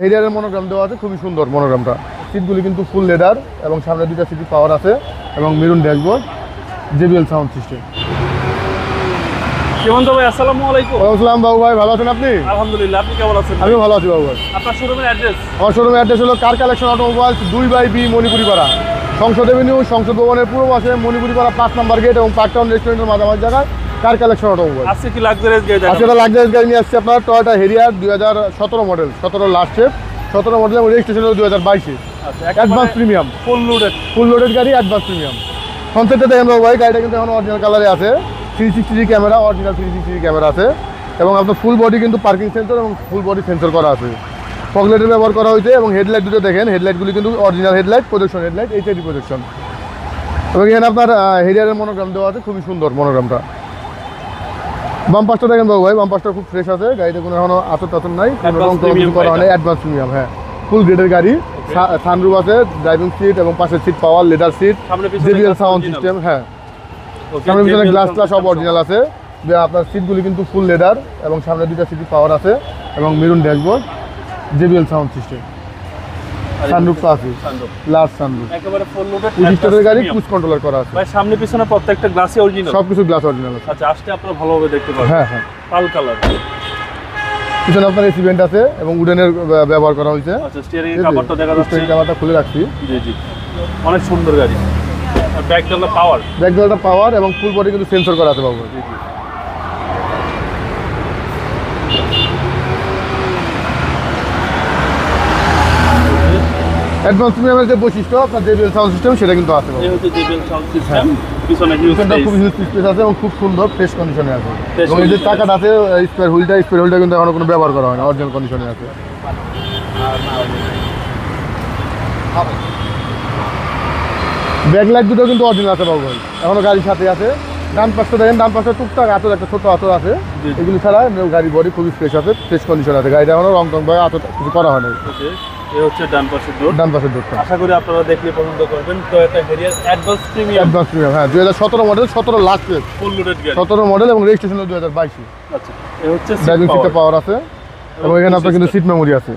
হেরিয়ারের monogram দেওয়া আছে খুবই সুন্দর মনোগ্রামটা সিটগুলি কিন্তু ফুল লেদার এবং সামনে দুটা সিটি পাওয়ার আছে এবং maroon dashboard JBL sound system ভাই আসসালামু আলাইকুম। বাবু ভাই ভালো আছেন আপনি? আলহামদুলিল্লাহ আপনি কেমন আছেন ভালো আছি বাবু ভাই। আপনার শোরুমের অ্যাড্রেস আমার শোরুমের অ্যাড্রেস হলো কার কালেকশন অটোমোবাইলস দুই by B Manipuri Para Sangsad avenue সংসদ ভবনের পূর্ব পাশে মণিপুরি পাড়া পাঁচ নম্বর গেট এবং পার্ক টাউন রেস্টুরেন্টের মাঝামাঝি জায়গায়। কার কালেকশন অটোমোবাইল আজকে কি লাক্সারিয়াস গাড়ি আজকে একটা লাক্সারিয়াস গাড়ি নিয়ে আসছে আপনার টয়োটা হেরিয়ার দুই হাজার সতেরো মডেল সতেরো লাস্ট শেপ সতেরো মডেল এবং রেজিস্ট্রেশন হলো দুই হাজার বাইশে। Advance premium full loaded full loaded গাড়ি অ্যাডভান্স প্রিমিয়াম কনসেপ্টে দেখেন ভাই গাড়িটা কিন্তু এখন অরিজিনাল কালারে আছে। Three sixty camera original three sixty camera আছে। এবং আপনার ফুল বডি কিন্তু পার্কিং সেন্সর এবং ফুল বডি সেন্সর করা আছে। ফগলাইটের ব্যবহার করা হয়েছে এবং হেডলাইট দুটো দেখেন হেডলাইটগুলি কিন্তু original headlight projection headlight HID projection এবং এখানে আপনার হেরিয়ারের মনোগ্রাম দেওয়া আছে খুবই সুন্দর মনোগ্রামটা বাম্পাসটা দেখেন বাবু ভাই বাম্পাসটা খুব ফ্রেশ আছে গাড়িতে কোনো এখনও আতর টাতর নাই কোনো রকম করা হয় অ্যাডভান্স প্রিমিয়াম হ্যাঁ। ফুল গ্রেডের গাড়ি সানরুফ আছে ড্রাইভিং সিট এবং পাশের seat power leather seat JBL sound system হ্যাঁ। সামনে পিছনে গ্লাস sound গ্লাস সব অরিজিনাল আছে। যে আপনার সিটগুলি কিন্তু ফুল লেদার এবং সামনে দুটা সিটি পাওয়ার আছে এবং maroon dashboard JBL sound system sunroof তো আছে লার্জ সানরুফ একেবারে ফুল লোডেড টাকার গাড়ি ক্রুজ কন্ট্রোলার করা আছে। ভাই সামনে পিছনে প্রত্যেকটা গ্লাসে অরিজিনাল সব কিছু গ্লাস অরিজিনাল আছে। আচ্ছা আসতে আপনারা ভালোভাবে দেখতে পাবেন হ্যাঁ হ্যাঁ। পাল কালার পিছনে আপনার এসি ভেন্ট আছে এবং উডেনের ব্যবহার করা হয়েছে। আচ্ছা স্টিয়ারিং কাভারটা দেখা যাচ্ছে। কাভারটা খুলে রাখছি। জি জি। অনেক সুন্দর গাড়ি। ব্যাক ডালা পাওয়ার ব্যাক ডোরটা পাওয়ার এবং ফুল বডি কিন্তু সেন্সর করা আছে বাবু। জি জি। অ্যাডভান্স প্রিমিয়ামের যে বৈশিষ্ট্য আপনার জেবিএল সাউন্ড সিস্টেম সেটা কিন্তু আছে। খুব হিউজ স্পেস আছে এবং খুব সুন্দর ফ্রেশ কন্ডিশনে আছে। এবং এই যে চাকাটা আছে স্পেয়ার হুইলটা স্পেয়ার হুইলটা কিন্তু এখনও কোনো ব্যবহার করা হয় না অরিজিনাল কন্ডিশনে আছে। ব্যাকলাইট দুটো কিন্তু অরিজিনাল আছে বাবু ভাই এখনও গাড়ির সাথে আছে। ডান পাশটা দেখেন ডান পাশে টুকটাক আতর একটা ছোট আতর আছে। এগুলি ছাড়া গাড়ির বডি খুবই ফ্রেশ আছে ফ্রেশ কন্ডিশন আছে। গাড়িটা এখনও রং টং ভাবে আতর কিছু করা হয় না এই হচ্ছে ডান পাশের ডোর ডান পাশের ডোরটা আশা করি আপনারা দেখলে পছন্দ করবেন Harrier advance premium advance premium হ্যাঁ দুই হাজার সতেরো মডেল সতেরো লাস্ট ফুল লোডেড গাড়ি। মডেল এবং রেজিস্ট্রেশন দুই হাজার বাইশে। আচ্ছা এই হচ্ছে ড্রাইভিং পাওয়ার আছে এবং এখানে আপনার কিন্তু সিট মেমোরি আছে।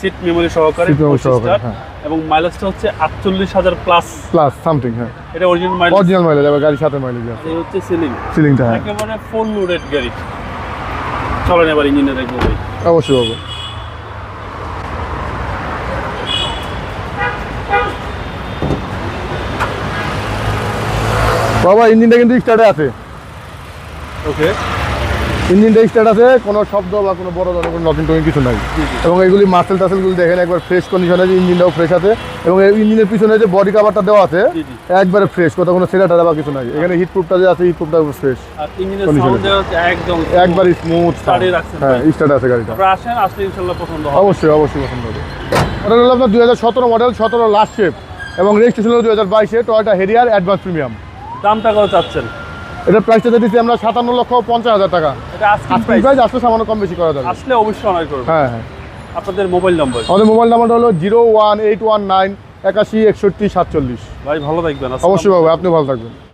সিট মেমোরি সহকারে Seat memory 25 সহকারে, হ্যাঁ। এবং মাইলেজটা হচ্ছে আটচল্লিশ হাজার প্লাস প্লাস সামথিং হ্যাঁ। এটা অরিজিনাল মাইলেজ অরিজিনাল মাইলেজ আবার গাড়ির সাথে মাইলেজ আছে। এই হচ্ছে সিলিং সিলিংটা হ্যাঁ। একেবারে ফুল লোডেড গাড়ি। চলেন এবার ইঞ্জিনে দেখব ভাই অবশ্যই। বাবা ইঞ্জিনটা কিন্তু স্টার্টে আছে। ওকে ইঞ্জিনটা স্টার্ট আছে কোনো শব্দ বা কোনো বড় ধরনের কোনো নতুন টতুন কিছু নাই। এবং এগুলি মাসেল টাসেলগুলি দেখেন একবার ফ্রেশ কন্ডিশনে আছে ইঞ্জিনটাও ফ্রেশ আছে। এবং এই ইঞ্জিনের পিছনে যে বডি কাভারটা দেওয়া আছে। একবারে ফ্রেশ কোথাও কোনো সেরা টেরা বা কিছু নাই। এখানে হিট প্রুফটা যে আছে হিট প্রুফটা ফ্রেশ একবার স্মুথ হ্যাঁ স্টার্ট আছে গাড়িটা। অবশ্যই অবশ্যই পছন্দ হবে। ওটা হলো আপনার দুই হাজার সতেরো মডেল সতেরো লাস্ট শেপ এবং রেজিস্ট্রেশন হলো দুই হাজার বাইশে টয়টা হেরিয়ার অ্যাডভান্স প্রিমিয়াম দামটা কত চাচ্ছেন। এটা প্রাইসটা দিচ্ছি আমরা সাতান্ন লক্ষ পঞ্চাশ হাজার টাকা। এটা আজকে প্রাইস আসলে সামান্য কম বেশি করা যাবে। আসলে অবশ্যই অনার করবেন হ্যাঁ হ্যাঁ। আপনাদের মোবাইল নম্বর আমাদের মোবাইল নাম্বারটা হলো zero one eight one nine একাশি একষট্টি সাতচল্লিশ। ভাই ভালো থাকবেন অবশ্যই বাবু আপনি ভালো থাকবেন।